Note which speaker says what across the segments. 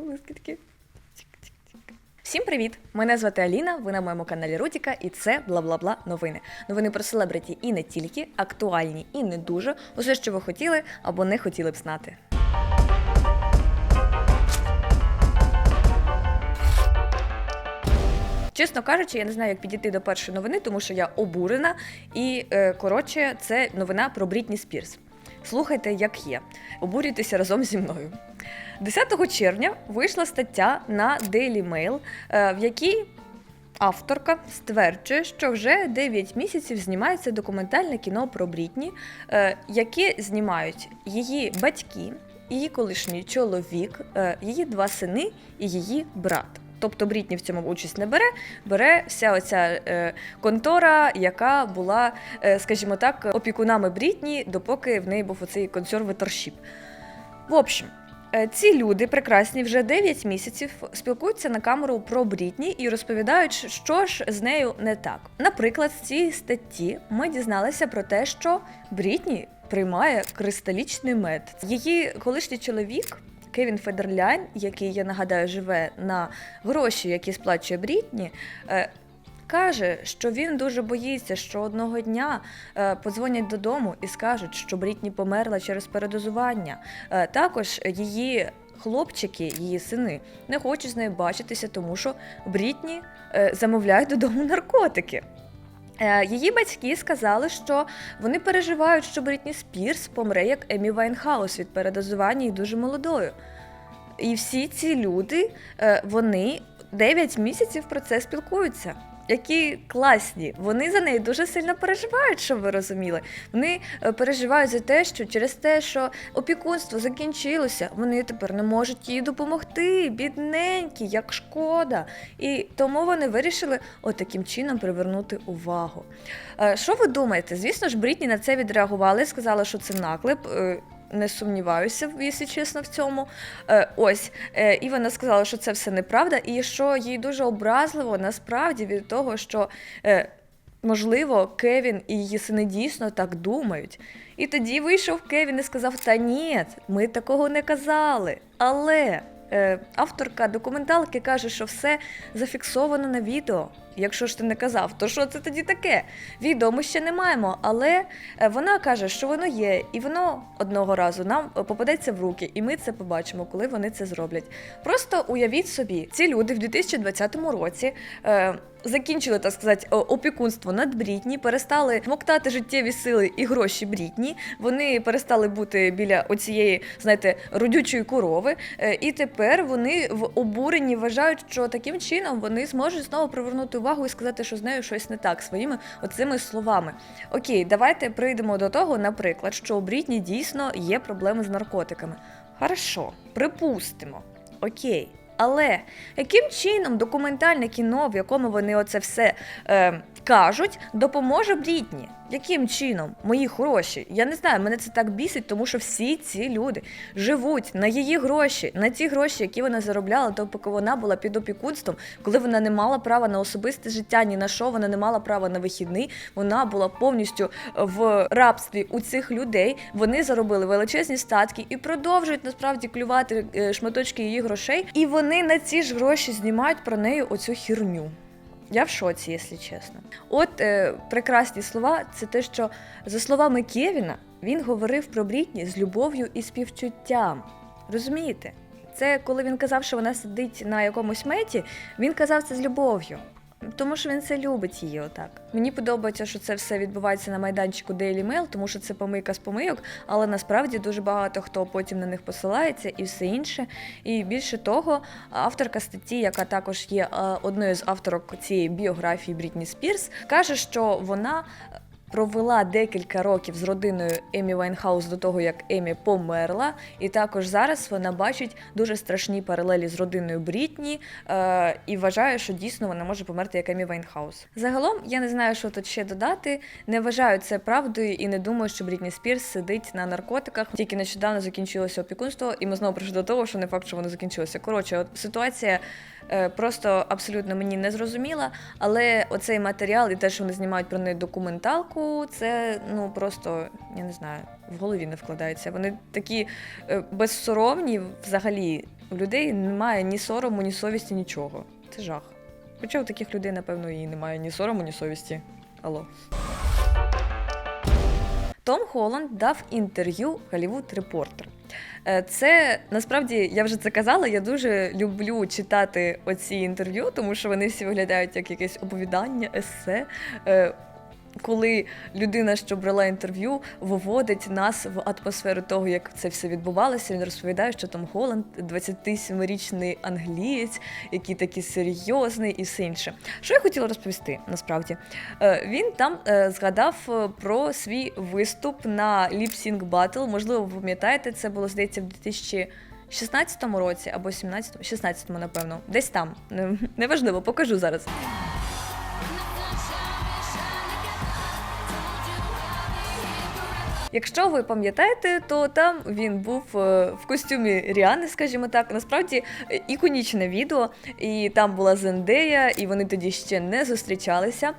Speaker 1: це блискітки. Всім привіт! Мене звати Аліна. Ви на моєму каналі Рутіка, і це бла-бла-бла новини. Новини про селебриті і не тільки, актуальні і не дуже. Усе, що ви хотіли або не хотіли б знати. Чесно кажучи, я не знаю, як підійти до першої новини, тому що я обурена. І е, коротше, це новина про Брітні Спірс. Слухайте, як є. Обурюйтеся разом зі мною. 10 червня вийшла стаття на Daily Mail, е, в якій авторка стверджує, що вже 9 місяців знімається документальне кіно про Брітні, е, яке знімають її батьки, її колишній чоловік, е, її два сини і її брат. Тобто Брітні в цьому участь не бере, бере вся оця е, контора, яка була, е, скажімо так, опікунами Брітні, допоки в неї був оцей консерваторшіп. В общем, е, ці люди прекрасні вже 9 місяців спілкуються на камеру про Брітні і розповідають, що ж з нею не так. Наприклад, з цієї статті ми дізналися про те, що Брітні приймає кристалічний мед. Її колишній чоловік. Кевін Федерляйн, який я нагадаю, живе на гроші, які сплачує Брітні, е, каже, що він дуже боїться, що одного дня е, подзвонять додому і скажуть, що Брітні померла через передозування. Е, також її хлопчики, її сини, не хочуть з нею бачитися, тому що Брітні замовляють додому наркотики. Е, Її батьки сказали, що вони переживають, що Брітні Спірс помре як Емі Вайнхаус від передозування і дуже молодою. І всі ці люди, е, вони 9 місяців про це спілкуються. Які класні, вони за неї дуже сильно переживають, щоб ви розуміли. Вони е, переживають за те, що через те, що опікунство закінчилося, вони тепер не можуть їй допомогти, бідненькі, як шкода. І тому вони вирішили отаким чином привернути увагу. Е, Що ви думаєте? Звісно ж, Брітні на це відреагували, сказали, що це наклеп. Не сумніваюся, якщо чесно, в цьому. Е, ось. Е, і вона сказала, що це все неправда, і що їй дуже образливо насправді від того, що, е, можливо, Кевін і її сини дійсно так думають. І тоді вийшов Кевін і сказав: Та ні, ми такого не казали. Але е, авторка документалки каже, що все зафіксовано на відео. Якщо ж ти не казав, то що це тоді таке? Відео ми ще не маємо, але е, вона каже, що воно є, і воно одного разу нам е, попадеться в руки, і ми це побачимо, коли вони це зроблять. Просто уявіть собі, ці люди в 2020 році. Е, Закінчили, так сказати, опікунство над Брітні, перестали смоктати життєві сили і гроші Брітні. Вони перестали бути біля оцієї, знаєте, родючої корови. Е, І тепер вони в обуренні вважають, що таким чином вони зможуть знову привернути увагу і сказати, що з нею щось не так своїми оцими словами. Окей, давайте прийдемо до того, наприклад, що у Брітні дійсно є проблеми з наркотиками. Хорошо, припустимо. Окей. Але яким чином документальне кіно, в якому вони оце все е, кажуть, допоможе Брітні? Яким чином? Мої гроші? Я не знаю, мене це так бісить, тому що всі ці люди живуть на її гроші, на ті гроші, які вона заробляла, то поки вона була під опікунством, коли вона не мала права на особисте життя, ні на що, вона не мала права на вихідний, вона була повністю в рабстві у цих людей. Вони заробили величезні статки і продовжують насправді клювати е, шматочки її грошей. І вони на ці ж гроші знімають про неї оцю хірню. Я в шоці, якщо чесно. От е, прекрасні слова це те, що за словами Кевіна, він говорив про Брітні з любов'ю і співчуттям. Розумієте? Це коли він казав, що вона сидить на якомусь меті, він казав це з любов'ю. Тому що він це любить її отак. Мені подобається, що це все відбувається на майданчику Daily Mail, тому що це помийка з помийок, але насправді дуже багато хто потім на них посилається і все інше. І більше того, авторка статті, яка також є е, одною з авторок цієї біографії Брітні Спірс, каже, що вона. Провела декілька років з родиною Емі Вайнхаус до того, як Емі померла, і також зараз вона бачить дуже страшні паралелі з родиною Брітні е, і вважає, що дійсно вона може померти як Емі Вайнхаус. Загалом я не знаю, що тут ще додати. Не вважаю це правдою і не думаю, що Брітні Спірс сидить на наркотиках. Тільки нещодавно закінчилося опікунство, і ми знову прийшли до того, що не факт, що воно закінчилося. Коротше, от ситуація просто абсолютно мені не зрозуміла. Але оцей матеріал і те, що вони знімають про неї документалку, це ну просто я не знаю, в голові не вкладається. Вони такі е, безсоромні взагалі. У людей немає ні сорому, ні совісті, нічого. Це жах. Хоча у таких людей, напевно, і немає ні сорому, ні совісті. Алло. Том Холланд дав інтерв'ю Hollywood Reporter. Е, Це насправді я вже це казала. Я дуже люблю читати оці інтерв'ю, тому що вони всі виглядають як якесь оповідання, есе. Коли людина, що брала інтерв'ю, виводить нас в атмосферу того, як це все відбувалося, він розповідає, що Том Голланд 27-річний англієць, який такий серйозний і все інше. Що я хотіла розповісти насправді? Е, Він там е, згадав е, про свій виступ на Lip Sync Battle. Можливо, ви пам'ятаєте, це було здається в 2016 році або 17 16 напевно. Десь там. Неважливо, покажу зараз. Якщо ви пам'ятаєте, то там він був е, в костюмі Ріани, скажімо так. Насправді е, іконічне відео, і там була Зендея, і вони тоді ще не зустрічалися.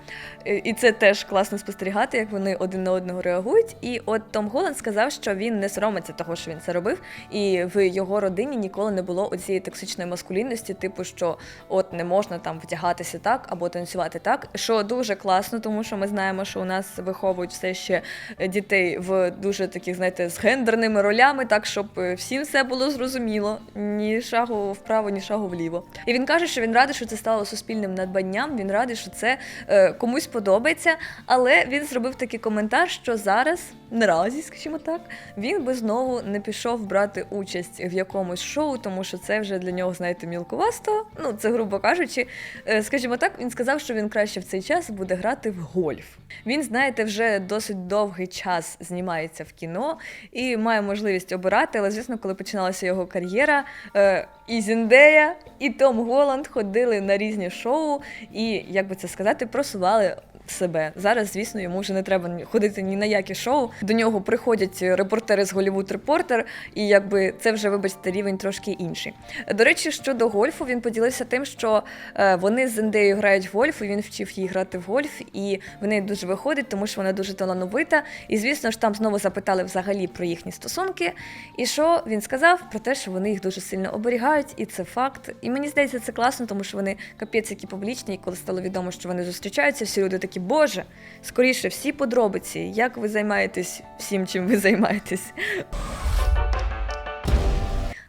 Speaker 1: Е, І це теж класно спостерігати, як вони один на одного реагують. І от Том Голланд сказав, що він не соромиться того, що він це робив, і в його родині ніколи не було оцієї токсичної маскулінності, типу, що от не можна там вдягатися так або танцювати так. Що дуже класно, тому що ми знаємо, що у нас виховують все ще дітей в дуже таких, знаєте, з гендерними ролями, так щоб е, всім все було зрозуміло, ні шагу вправо, ні шагу вліво. І він каже, що він радий, що це стало суспільним надбанням. Він радий, що це е, комусь подобається. Але він зробив такий коментар, що зараз, наразі, скажімо так, він би знову не пішов брати участь в якомусь шоу, тому що це вже для нього, знаєте, мілкувасто. Ну, це грубо кажучи. Е, Скажімо так, він сказав, що він краще в цей час буде грати в гольф. Він, знаєте, вже досить довгий час знімається в кіно і має можливість обирати. Але звісно, коли починалася його кар'єра, е, і Зіндея, і Том Голланд ходили на різні шоу, і як би це сказати, просували. Себе зараз, звісно, йому вже не треба ходити ні на які шоу. До нього приходять репортери з Голівуд Репортер, і якби це вже, вибачте, рівень трошки інший. До речі, щодо гольфу, він поділився тим, що е, вони з Зендеєю грають в гольф, і він вчив її грати в гольф, і в неї дуже виходить, тому що вона дуже талановита. І звісно ж, там знову запитали взагалі про їхні стосунки. І що він сказав про те, що вони їх дуже сильно оберігають, і це факт. І мені здається, це класно, тому що вони капець які публічні, і коли стало відомо, що вони зустрічаються, всі люди такі, боже, скоріше, всі подробиці, як ви займаєтесь всім, чим ви займаєтесь.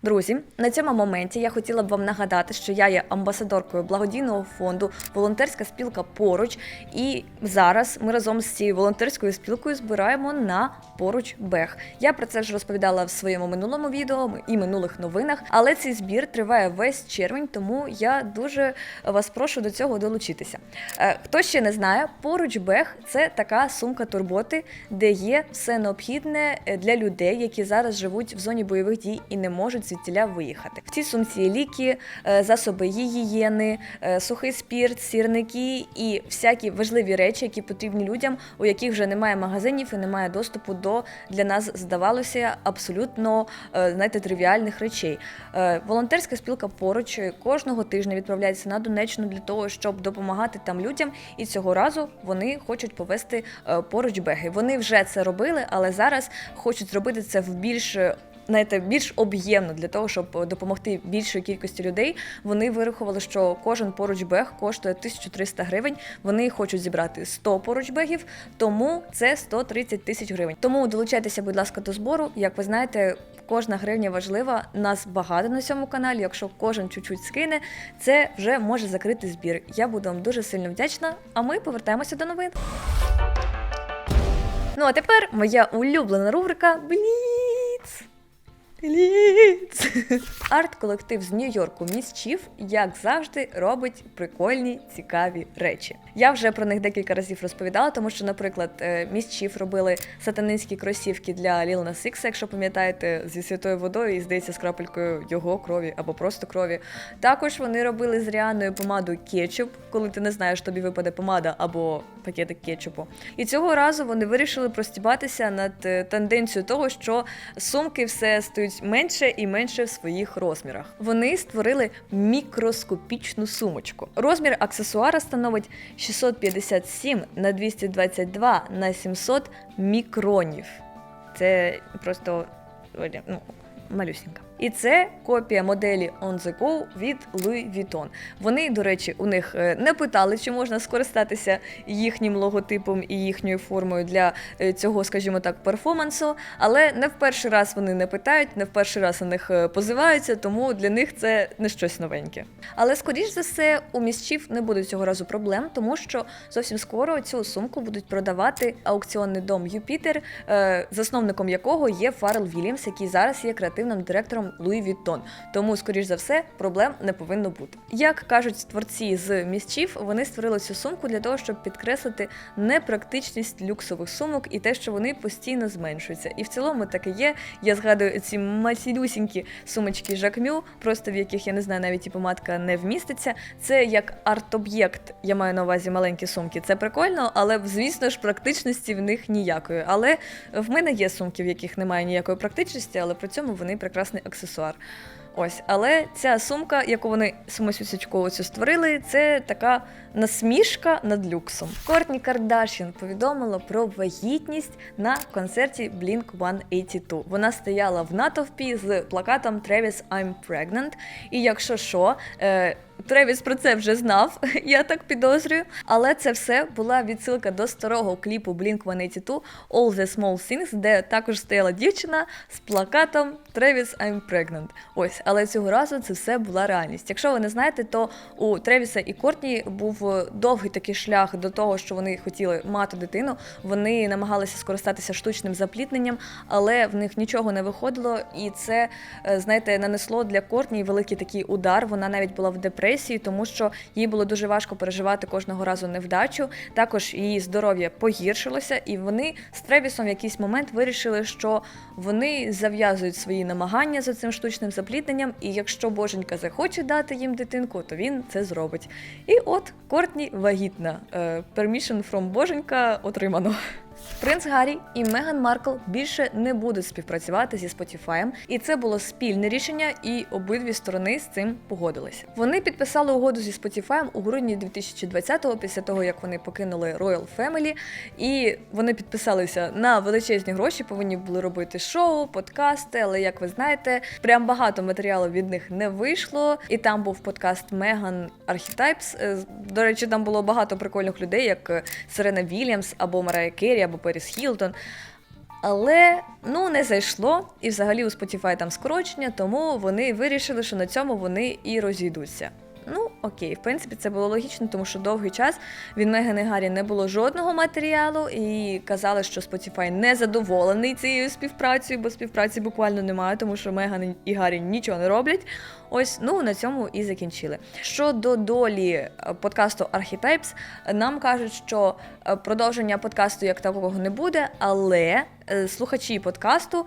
Speaker 1: Друзі, на цьому моменті я хотіла б вам нагадати, що я є амбасадоркою благодійного фонду Волонтерська спілка поруч. І зараз ми разом з цією волонтерською спілкою збираємо на поруч бег. Я про це вже розповідала в своєму минулому відео і минулих новинах. Але цей збір триває весь червень, тому я дуже вас прошу до цього долучитися. Е, Хто ще не знає, поруч бег це така сумка турботи, де є все необхідне е, для людей, які зараз живуть в зоні бойових дій і не можуть звідтіля виїхати. В цій сумці ліки, е, засоби гігієни, е, сухий спірт, сірники і всякі важливі речі, які потрібні людям, у яких вже немає магазинів і немає доступу до для нас здавалося абсолютно е, знаєте, тривіальних речей. Волонтерська спілка поруч кожного тижня відправляється на Донеччину для того, щоб допомагати там людям. І цього разу вони хочуть повести поруч беги. Вони вже це робили, але зараз хочуть зробити це в більш знаєте, більш об'ємно для того, щоб допомогти більшої кількості людей. Вони вирахували, що кожен поруч бег коштує 1300 гривень. Вони хочуть зібрати 100 поруч бегів, тому це 130 тисяч гривень. Тому долучайтеся, будь ласка, до збору. Як ви знаєте, кожна гривня важлива. Нас багато на цьому каналі. Якщо кожен чуть-чуть скине, це вже може закрити збір. Я буду вам дуже сильно вдячна. А ми повертаємося до новин. Ну а тепер моя улюблена рубрика Бліц. Бліц. Арт-колектив з Нью-Йорку Міс як завжди, робить прикольні, цікаві речі. Я вже про них декілька разів розповідала, тому що, наприклад, е, Міс робили сатанинські кросівки для Nas X, якщо пам'ятаєте, зі святою водою і здається з крапелькою його крові або просто крові. Також вони робили з Ріаною помаду кетчуп, коли ти не знаєш, тобі випаде помада або пакетик кетчупу. І цього разу вони вирішили простібатися над е, тенденцією того, що сумки все стають менше і менше в своїх розмірах. Вони створили мікроскопічну сумочку. Розмір аксесуара становить 657 на 222 на 700 мікронів. Це просто ну, малюсінька. І це копія моделі On the Go від Louis Vuitton. Вони, до речі, у них е, не питали, чи можна скористатися їхнім логотипом і їхньою формою для е, цього, скажімо так, перформансу. Але не в перший раз вони не питають, не в перший раз на них е, позиваються, тому для них це не щось новеньке. Але скоріш за все, у місчів не буде цього разу проблем, тому що зовсім скоро цю сумку будуть продавати аукціонний дом Юпітер, засновником якого є Фаррел Вільямс, який зараз є креативним директором Луї Vuitton. Тому, скоріш за все, проблем не повинно бути. Як кажуть творці з місчів, вони створили цю сумку для того, щоб підкреслити непрактичність люксових сумок і те, що вони постійно зменшуються. І в цілому таке є. Я згадую ці масілюсінькі сумочки Жакмю, просто в яких я не знаю, навіть і помадка не вміститься. Це як арт-об'єкт. Я маю на увазі маленькі сумки. Це прикольно, але звісно ж практичності в них ніякої. Але в мене є сумки, в яких немає ніякої практичності, але при цьому вони прекрасний аксесуар. Ось, але ця сумка, яку вони самосвідчково цю створили, це така насмішка над люксом. Кортні Кардашін повідомила про вагітність на концерті Blink 182. Вона стояла в натовпі з плакатом Travis I'm Pregnant. І якщо що, е, Тревіс про це вже знав, я так підозрюю. Але це все була відсилка до старого кліпу Blink-182 All the Small Things, де також стояла дівчина з плакатом Travis I'm Pregnant. Ось, але цього разу це все була реальність. Якщо ви не знаєте, то у Тревіса і Кортні був е, довгий такий шлях до того, що вони хотіли мати дитину. Вони намагалися скористатися штучним заплідненням, але в них нічого не виходило, і це, е, знаєте, нанесло для Кортні великий такий удар. Вона навіть була в депресії, тому що їй було дуже важко переживати кожного разу невдачу. Також її здоров'я погіршилося, і вони з Тревісом в якийсь момент вирішили, що вони зав'язують свої намагання за цим штучним заплідненням, і якщо боженька захоче дати їм дитинку, то він це зробить. І от Кортні вагітна. Е, Permission from боженька отримано. Принц Гаррі і Меган Маркл більше не будуть співпрацювати зі Spotify, і це було спільне рішення, і обидві сторони з цим погодилися. Вони підписали угоду зі Spotify у грудні 2020-го, після того як вони покинули Royal Family, і вони підписалися на величезні гроші, повинні були робити шоу, подкасти. Але як ви знаєте, прям багато матеріалу від них не вийшло. І там був подкаст Меган Archetypes. Е, До речі, там було багато прикольних людей, як Серена Вільямс або Марая Керрі, або Періс Хілтон. Але ну не зайшло, і взагалі у Spotify там скорочення, тому вони вирішили, що на цьому вони і розійдуться. Ну, окей, в принципі, це було логічно, тому що довгий час від Меган і Гаррі не було жодного матеріалу, і казали, що Spotify не задоволений цією співпрацею, бо співпраці буквально немає, тому що Меган і Гаррі нічого не роблять. Ось, ну на цьому і закінчили. Щодо долі е, подкасту Archetypes, нам кажуть, що е, продовження подкасту як такого не буде, але е, слухачі подкасту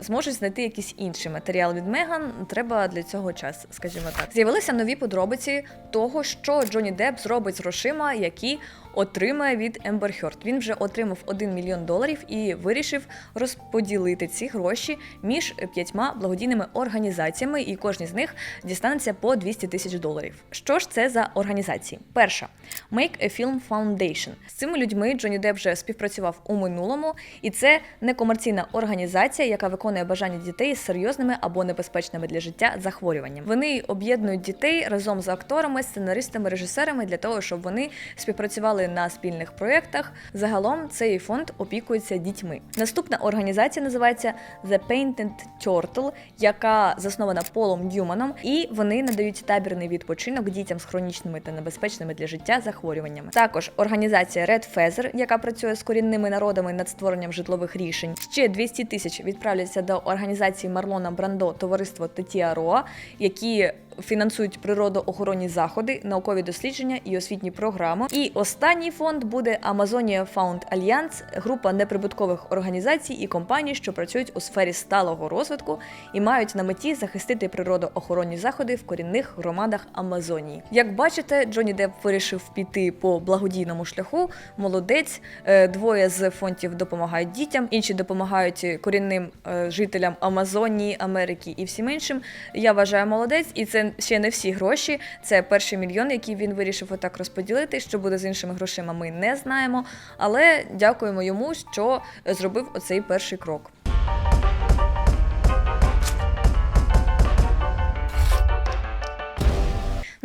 Speaker 1: зможуть знайти якийсь інший матеріал від Меган. Треба для цього час, скажімо так. З'явилися нові подробиці того, що Джонні Депп зробить з грошима, які отримає від Ембер Хьорд. Він вже отримав 1 мільйон доларів і вирішив розподілити ці гроші між п'ятьма благодійними організаціями, і кожній з них дістанеться по 200 тисяч доларів. Що ж це за організації? Перша Make a Film Foundation. З цими людьми Джонні Депп вже співпрацював у минулому, і це некомерційна організація, яка виконує бажання дітей з серйозними або небезпечними для життя захворюваннями. Вони об'єднують дітей разом з акторами, сценаристами, режисерами для того, щоб вони співпрацювали на спільних проєктах. Загалом цей фонд опікується дітьми. Наступна організація називається The Painted Turtle, яка заснована Полом Ньюманом, і вони надають табірний відпочинок дітям з хронічними та небезпечними для життя захворюваннями. Також організація Red Feather, яка працює з корінними народами над створенням житлових рішень. Ще 200 тисяч відправляться до організації Марлона Брандо Товариство Тетія Роа, які фінансують природоохоронні заходи, наукові дослідження і освітні програми. І останній фонд буде Amazonia Found Alliance, група неприбуткових організацій і компаній, що працюють у сфері сталого розвитку і мають на меті захистити природоохоронні заходи в корінних громадах Амазонії. Як бачите, Джонні Депп вирішив піти по благодійному шляху. Молодець, Е, двоє з фондів допомагають дітям, інші допомагають корінним е, жителям Амазонії, Америки і всім іншим. Я вважаю молодець, і ще не всі гроші. Це перший мільйон, який він вирішив отак розподілити. Що буде з іншими грошима, ми не знаємо. Але дякуємо йому, що зробив оцей перший крок.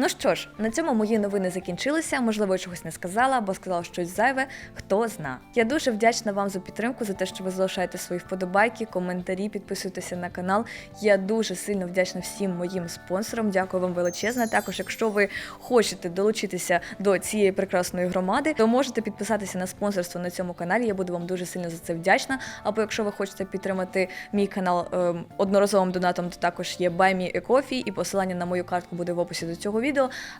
Speaker 1: Ну що ж, на цьому мої новини закінчилися. Можливо, я чогось не сказала або сказала щось зайве. Хто зна. Я дуже вдячна вам за підтримку, за те, що ви залишаєте свої вподобайки, коментарі, підписуєтеся на канал. Я дуже сильно вдячна всім моїм спонсорам. Дякую вам величезне. Також, якщо ви хочете долучитися до цієї прекрасної громади, то можете підписатися на спонсорство на цьому каналі. Я буду вам дуже сильно за це вдячна. Або якщо ви хочете підтримати мій канал ем, одноразовим донатом, то також є Buy Me a Coffee, і посилання на мою картку буде в описі до цього відео.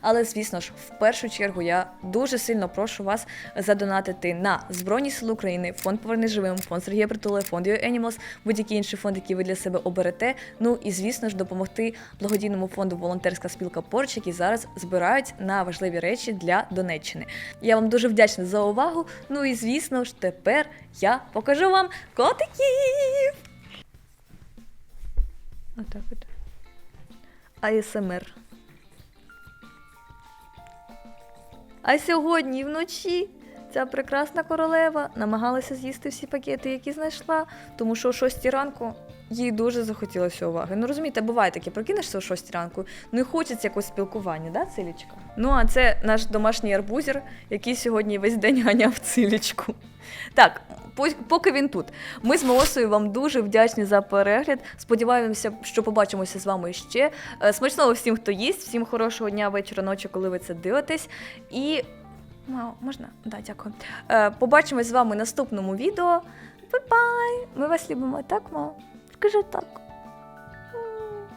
Speaker 1: Але звісно ж, в першу чергу я дуже сильно прошу вас задонатити на Збройні Сили України, фонд Поверни живим, фонд Сергія Притули, фонд Your Animals, будь-який інший фонд, який ви для себе оберете. Ну і звісно ж допомогти благодійному фонду Волонтерська спілка Поруч, які зараз збирають на важливі речі для Донеччини. Я вам дуже вдячна за увагу. Ну і звісно ж, тепер я покажу вам котиків. Отак от. АСМР. А сьогодні вночі ця прекрасна королева намагалася з'їсти всі пакети, які знайшла, тому що о 6 ранку їй дуже захотілося уваги. Ну розумієте, буває таке, прокинешся о 6 ранку, ну і хочеться якогось спілкування, да, Цилічка? Ну, а це наш домашній арбузер, який сьогодні весь день ганяв цилічку. Так, поки він тут. Ми з Мелосою вам дуже вдячні за перегляд. Сподіваємося, що побачимося з вами ще. Е, Смачного всім, хто їсть, всім хорошого дня, вечора, ночі, коли ви це дивитесь. І. Мао, можна? Да, дякую. Е, побачимось з вами в наступному відео. Бай-бай! Ми вас любимо, так, мамо? Скажи так.